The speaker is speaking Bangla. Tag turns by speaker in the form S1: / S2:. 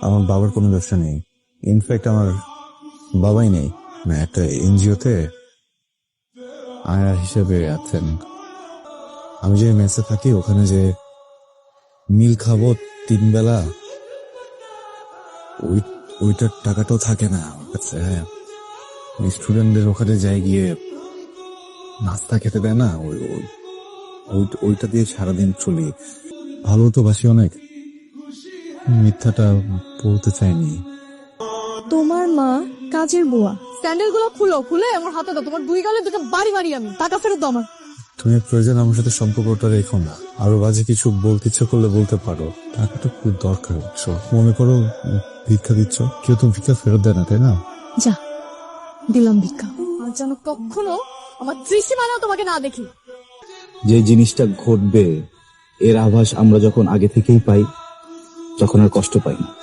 S1: আমার বাবার কোনো ব্যবসা নেই। ইনফ্যাক্ট আমার বাবাই নেই। মানে একটা এনজিওতে আয়ার হিসেবে আছেন। আমি যে মেসে থাকি, ওখানে যে মিল খাব তিন বেলা ওই, ওইটার টাকাটাও থাকে না আমার কাছে হ্যাঁ। স্টুডেন্টদের ওখানে যাই গিয়ে নাস্তা খেতে দেয় না ওই- ওইটা দিয়ে সারাদিন চলি। ভালো তো বাসি অনেক। মিথ্যাটা বলতে চাইনি।
S2: তোমার মা কাজের বুয়া।
S3: স্যান্ডেলগুলো খুলো খুলে আমার হাতে দাও। তোমার দুই গালে দুটো বাড়ি বাড়ি আমি। টাকা ফেরত দাও আমার
S1: তুমি প্রয়োজন আমার সাথে সম্পর্কটা রেখো না। আরও বাজে কিছু বলতে ইচ্ছে করলে বলতে পারো। টাকাটা খুব দরকার বুঝছ? মনে করো ভিক্ষা দিচ্ছ। কেউ তো ভিক্ষা ফেরত দেয় না তাই না?
S2: যা দিলাম ভিক্ষা।
S3: আর যেন কখনো আমার ত্রিসীমানাও তোমাকে না দেখি।
S4: যে জিনিসটা ঘটবে এর আভাস আমরা যখন আগে থেকেই পাই তখন আর কষ্ট পাই না